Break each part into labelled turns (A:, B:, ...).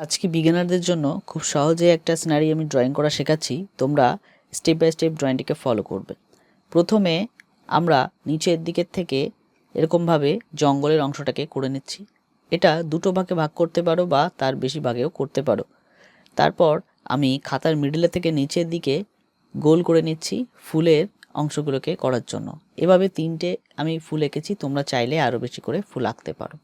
A: আজকে বিগিনারদের জন্য খুব সহজে একটা সিনারি আমি ড্রয়িং করা শেখাচ্ছি। তোমরা স্টেপ বাই স্টেপ ড্রয়িংটিকে ফলো করবে। প্রথমে আমরা নিচের দিকের থেকে এরকমভাবে জঙ্গলের অংশটাকে করে নিচ্ছি। এটা দুটো ভাগে ভাগ করতে পারো বা তার বেশি ভাগেও করতে পারো। তারপর আমি খাতার মিডিলে থেকে নিচের দিকে গোল করে নিচ্ছি ফুলের অংশগুলোকে করার জন্য। এভাবে তিনটে আমি ফুল এঁকেছি, তোমরা চাইলে আরও বেশি করে ফুল আঁকতে পারো।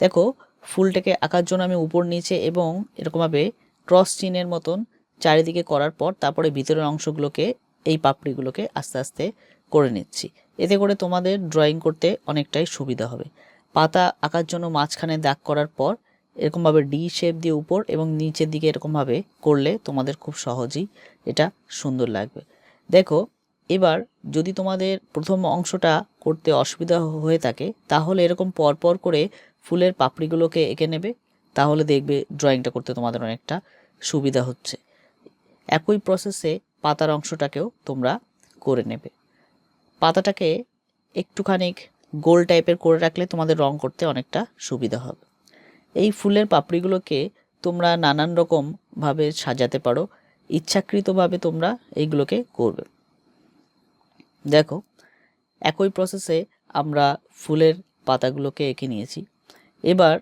A: দেখো ফুলটাকে আঁকার জন্য আমি উপর নিচে এবং এরকমভাবে ক্রস চিনের মতন চারিদিকে করার পর তারপরে ভিতরের অংশগুলোকে, এই পাপড়িগুলোকে আস্তে আস্তে করে নিচ্ছি। এতে করে তোমাদের ড্রয়িং করতে অনেকটাই সুবিধা হবে। পাতা আঁকার জন্য মাঝখানে দাগ করার পর এরকমভাবে ডি শেপ দিয়ে উপর এবং নিচের দিকে এরকমভাবে করলে তোমাদের খুব সহজেই এটা সুন্দর লাগবে। দেখো, এবার যদি তোমাদের প্রথম অংশটা করতে অসুবিধা হয়ে থাকে, তাহলে এরকম পরপর করে ফুলের পাপড়িগুলোকে এঁকে নেবে, তাহলে দেখবে ড্রয়িংটা করতে তোমাদের অনেকটা সুবিধা হচ্ছে। একই প্রসেসে পাতার অংশটাকেও তোমরা করে নেবে। পাতাটাকে একটুখানি গোল টাইপের করে রাখলে তোমাদের রং করতে অনেকটা সুবিধা হবে। এই ফুলের পাপড়িগুলোকে তোমরা নানান রকমভাবে সাজাতে পারো, ইচ্ছাকৃতভাবে তোমরা এইগুলোকে করবে। দেখো, একই প্রসেসে আমরা ফুলের পাতাগুলোকে এঁকে নিয়েছি। এবার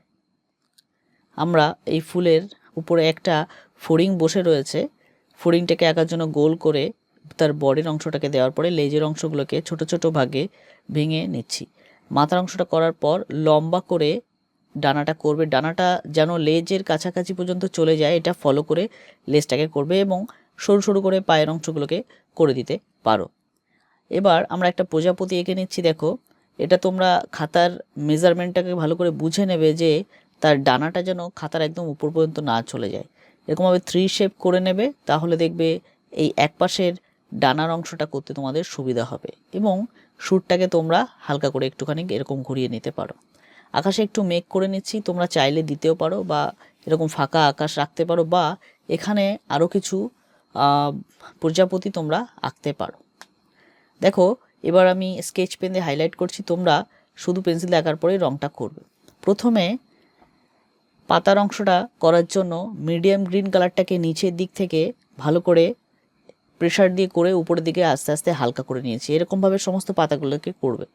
A: আমরা এই ফুলের উপরে একটা ফড়িং বসে রয়েছে। ফড়িংটাকে আঁকার জন্য গোল করে তার বডির অংশটাকে দেওয়ার পরে লেজের অংশগুলোকে ছোট ছোট ভাগে ভেঙে নিচ্ছি। মাথার অংশটা করার পর লম্বা করে ডানাটা করবে। ডানাটা যেন লেজের কাছাকাছি পর্যন্ত চলে যায়, এটা ফলো করে লেজটাকে করবে এবং সরু সরু করে পায়ের অংশগুলোকে করে দিতে পারো। এবার আমরা একটা প্রজাপতি এঁকে নিচ্ছি, দেখো। এটা তোমরা খাতার মেজারমেন্টটাকে ভালো করে বুঝে নেবে যে তার ডানাটা যেন খাতার একদম উপর পর্যন্ত না চলে যায়। এরকমভাবে থ্রি শেপ করে নেবে, তাহলে দেখবে এই এক পাশের ডানার অংশটা করতে তোমাদের সুবিধা হবে এবং সুরটাকে তোমরা হালকা করে একটুখানি এরকম ঘুরিয়ে নিতে পারো। আকাশে একটু মেঘ করে নিচ্ছি, তোমরা চাইলে দিতেও পারো বা এরকম ফাঁকা আকাশ রাখতে পারো বা এখানে আরও কিছু প্রজাপতি তোমরা আঁকতে পারো। দেখো এবার আমি স্কেচ পেন দিয়ে হাইলাইট করছি, তোমরা শুধু পেন্সিল আঁকার পরে রঙটা করবে। প্রথমে পাতার অংশটা করার জন্য মিডিয়াম গ্রিন কালারটাকে নিচের দিক থেকে ভালো করে প্রেশার দিয়ে করে উপরের দিকে আস্তে আস্তে হালকা করে নিয়েছি। এরকমভাবে সমস্ত পাতাগুলোকে করবে।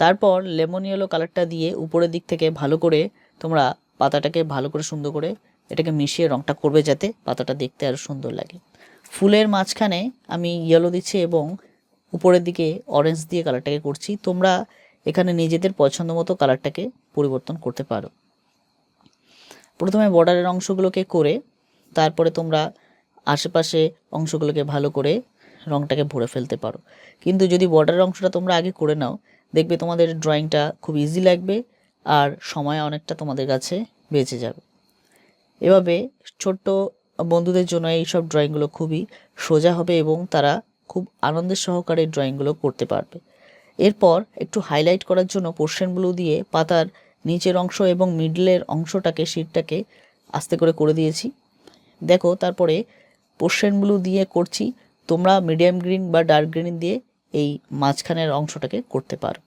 A: তারপর লেমন ইয়েলো কালারটা দিয়ে উপরের দিক থেকে ভালো করে তোমরা পাতাটাকে ভালো করে সুন্দর করে এটাকে মিশিয়ে রঙটা করবে যাতে পাতাটা দেখতে আরও সুন্দর লাগে। ফুলের মাঝখানে আমি ইয়েলো দিচ্ছি এবং উপরের দিকে অরেঞ্জ দিয়ে কালারটাকে করছি, তোমরা এখানে নিজেদের পছন্দ মতো কালারটাকে পরিবর্তন করতে পারো। প্রথমে বর্ডারের অংশগুলোকে করে, তারপরে তোমরা আশেপাশে অংশগুলোকে ভালো করে রঙটাকে ভরে ফেলতে পারো। কিন্তু যদি বর্ডারের অংশটা তোমরা আগে করে নাও, দেখবে তোমাদের ড্রয়িংটা খুব ইজি লাগবে আর সময় অনেকটা তোমাদের কাছে বেঁচে যাবে। এভাবে ছোট্ট বন্ধুদের জন্য এইসব ড্রয়িংগুলো খুবই সোজা হবে এবং তারা খুব আনন্দের সহকারে ড্রয়িংগুলো করতে পারবে। এরপর একটু হাইলাইট করার জন্য পোর্শন ব্লু দিয়ে পাতার নিচের অংশ এবং মিডলের অংশটাকে শিটটাকে আস্তে করে করে দিয়েছি। দেখো, তারপরে পোর্শন ব্লু দিয়ে করছি। তোমরা মিডিয়াম গ্রিন বা ডার্ক গ্রিন দিয়ে এই মাঝখানের অংশটাকে করতে পারো।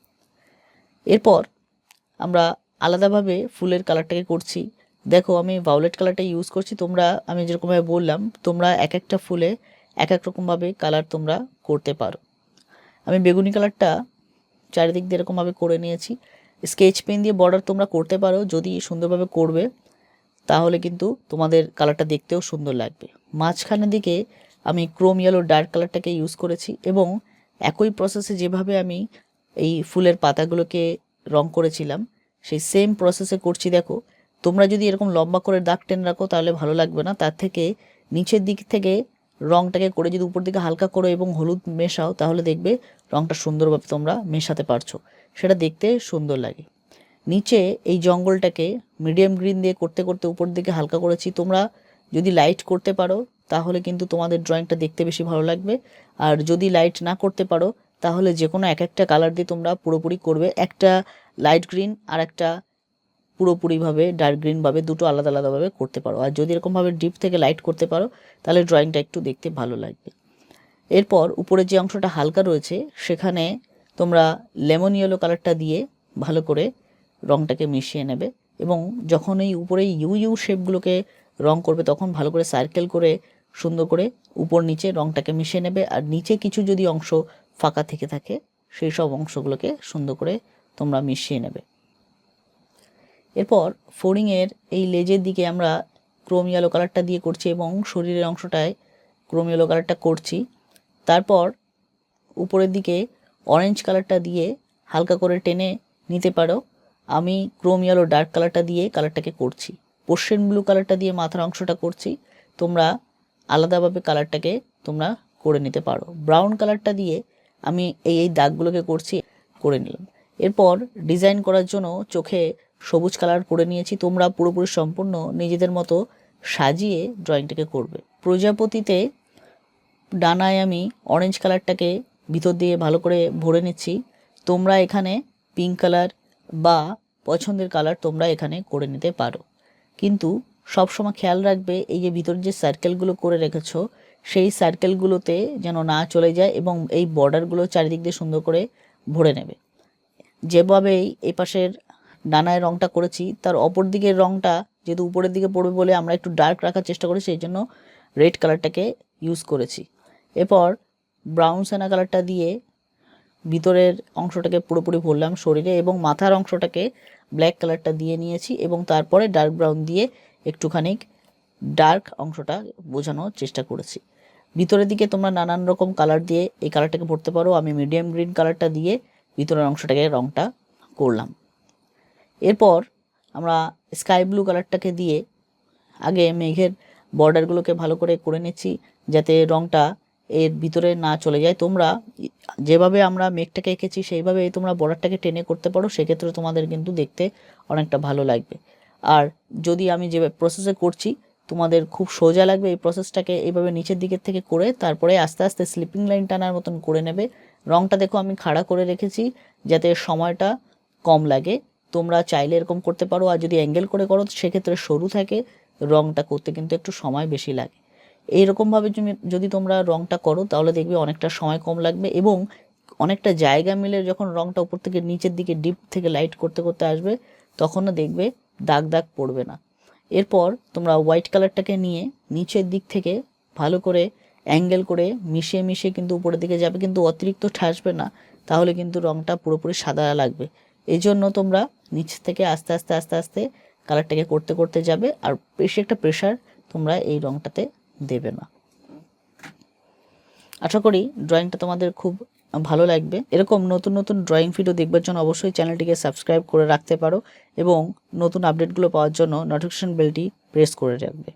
A: এরপর আমরা আলাদাভাবে ফুলের কালারটাকে করছি। দেখো, আমি ভায়োলেট কালারটা ইউজ করছি। তোমরা, আমি যেরকমভাবে বললাম, তোমরা এক একটা ফুলে এক এক রকমভাবে কালার তোমরা করতে পারো। আমি বেগুনি কালারটা চারিদিক দিয়ে এরকমভাবে করে নিয়েছি। স্কেচ পেন দিয়ে বর্ডার তোমরা করতে পারো, যদি সুন্দরভাবে করবে, তাহলে কিন্তু তোমাদের কালারটা দেখতেও সুন্দর লাগবে। মাঝখানের দিকে আমি ক্রোম ইয়েলো ডার্ক কালারটাকে ইউজ করেছি এবং একই প্রসেসে যেভাবে আমি এই ফুলের পাতাগুলোকে রং করেছিলাম, সেই সেম প্রসেসে করছি, দেখো। তোমরা যদি এরকম লম্বা করে দাগ টেন রাখো, তাহলে ভালো লাগবে না। তার থেকে নিচের দিক থেকে রংটাকে করে যদি উপর দিকে হালকা করো এবং হলুদ মেশাও, তাহলে দেখবে রংটা সুন্দরভাবে তোমরা মেশাতে পারছ। সেটা দেখতে সুন্দর লাগে। নিচে এই জঙ্গলটাকে মিডিয়াম গ্রিন দিয়ে করতে করতে উপর দিকে হালকা করেছি। তোমরা যদি লাইট করতে পারো, তাহলে কিন্তু তোমাদের ড্রয়িংটা দেখতে বেশি ভালো লাগবে। আর যদি লাইট না করতে পারো, তাহলে যে কোনো এক একটা কালার দিয়ে তোমরা পুরোপুরি করবে। একটা লাইট গ্রিন আর একটা পুরোপুরিভাবে ডার্ক গ্রিনভাবে দুটো আলাদা আলাদাভাবে করতে পারো। আর যদি এরকমভাবে ডিপ থেকে লাইট করতে পারো, তাহলে ড্রয়িংটা একটু দেখতে ভালো লাগবে। এরপর উপরে যে অংশটা হালকা রয়েছে, সেখানে তোমরা লেমন ইয়েলো কালারটা দিয়ে ভালো করে রংটাকে মিশিয়ে নেবে এবং যখন এই উপরে ইউ ইউ শেপগুলোকে রং করবে, তখন ভালো করে সার্কেল করে সুন্দর করে উপর নিচে রংটাকে মিশিয়ে নেবে। আর নিচে কিছু যদি অংশ ফাঁকা থেকে থাকে, সেই সব অংশগুলোকে সুন্দর করে তোমরা মিশিয়ে নেবে। এরপর ফোরিংয়ের এই লেজের দিকে আমরা ক্রোম ইয়েলো কালারটা দিয়ে করছি এবং শরীরের অংশটায় ক্রোম ইয়েলো কালারটা করছি। তারপর উপরের দিকে অরেঞ্জ কালারটা দিয়ে হালকা করে টেনে নিতে পারো। আমি ক্রোম ইয়েলো ডার্ক কালারটা দিয়ে কালারটাকে করছি। পোর্শন ব্লু কালারটা দিয়ে মাথার অংশটা করছি। তোমরা আলাদাভাবে কালারটাকে তোমরা করে নিতে পারো। ব্রাউন কালারটা দিয়ে আমি এই এই দাগগুলোকে করছি, করে নিলাম। এরপর ডিজাইন করার জন্য চোখে সবুজ কালার করে নিয়েছি, তোমরা পুরোপুরি সম্পূর্ণ নিজেদের মতো সাজিয়ে ড্রয়িংটাকে করবে। প্রজাপতিতে ডানায় আমি অরেঞ্জ কালারটাকে ভিতর দিয়ে ভালো করে ভরে নিচ্ছি। তোমরা এখানে পিঙ্ক কালার বা পছন্দের কালার তোমরা এখানে করে নিতে পারো। কিন্তু সবসময় খেয়াল রাখবে, এই যে ভিতর যে সার্কেলগুলো করে রেখেছো, সেই সার্কেলগুলোতে যেন না চলে যায় এবং এই বর্ডারগুলো চারিদিক দিয়ে সুন্দর করে ভরে নেবে। যেভাবেই এই পাশের ডানায় রংটা করেছি, তার অপর দিকের রংটা যেহেতু উপরের দিকে পড়বে বলে আমরা একটু ডার্ক রাখার চেষ্টা করি সেই জন্য রেড কালারটাকে ইউজ করেছি। এরপর ব্রাউন সেনা কালারটা দিয়ে ভিতরের অংশটাকে পুরোপুরি ভরলাম শরীরে এবং মাথার অংশটাকে ব্ল্যাক কালারটা দিয়ে নিয়েছি এবং তারপরে ডার্ক ব্রাউন দিয়ে একটুখানি ডার্ক অংশটা বোঝানোর চেষ্টা করেছি। ভিতরের দিকে তোমরা নানান রকম কালার দিয়ে এই কালারটাকে ভরতে পারো, আমি মিডিয়াম গ্রিন কালারটা দিয়ে ভিতরের অংশটাকে রংটা করলাম। এরপর আমরা স্কাই ব্লু কালারটাকে দিয়ে আগে মেঘের বর্ডারগুলোকে ভালো করে করে নিচ্ছি, যাতে রংটা এর ভিতরে না চলে যায়। তোমরা যেভাবে আমরা মেঘটাকে এঁকেছি, সেইভাবে তোমরা বর্ডারটাকে টেনে করতে পারো। সেক্ষেত্রে তোমাদের কিন্তু দেখতে অনেকটা ভালো লাগবে। আর যদি আমি যে প্রসেসে করছি, তোমাদের খুব সোজা লাগবে এই প্রসেসটাকে এইভাবে নিচের দিকের থেকে করে, তারপরে আস্তে আস্তে স্লিপিং লাইন টানার মতন করে নেবে। রংটা দেখো আমি খাড়া করে রেখেছি, যাতে সময়টা কম লাগে। তোমরা চাইলে এরকম করতে পারো, আর যদি অ্যাঙ্গেল করে করো সেক্ষেত্রে সরু থাকে, রংটা করতে কিন্তু একটু সময় বেশি লাগে। এইরকমভাবে তুমি, যদি তোমরা রংটা করো, তাহলে দেখবে অনেকটা সময় কম লাগবে এবং অনেকটা জায়গা মিলে যখন রংটা উপর থেকে নিচের দিকে ডিপ থেকে লাইট করতে করতে আসবে, তখনও দেখবে দাগ দাগ পড়বে না। এরপর তোমরা হোয়াইট কালারটাকে নিয়ে নিচের দিক থেকে ভালো করে অ্যাঙ্গেল করে মিশিয়ে মিশিয়ে কিন্তু উপরের দিকে যাবে, কিন্তু অতিরিক্ত ঠাসবে না, তাহলে কিন্তু রংটা পুরোপুরি সাদা লাগবে। এই জন্য তোমরা নিচ থেকে আস্তে আস্তে আস্তে আস্তে কালারটাকে করতে করতে যাবে আর বেশি একটা প্রেশার তোমরা এই রংটাতে দেবে না। আশা করি ড্রয়িংটা তোমাদের খুব ভালো লাগবে। এরকম নতুন নতুন ড্রয়িং ভিডিও দেখবার জন্য অবশ্যই চ্যানেলটিকে সাবস্ক্রাইব করে রাখতে পারো এবং নতুন আপডেটগুলো পাওয়ার জন্য নোটিফিকেশন বেলটি প্রেস করে রাখবে।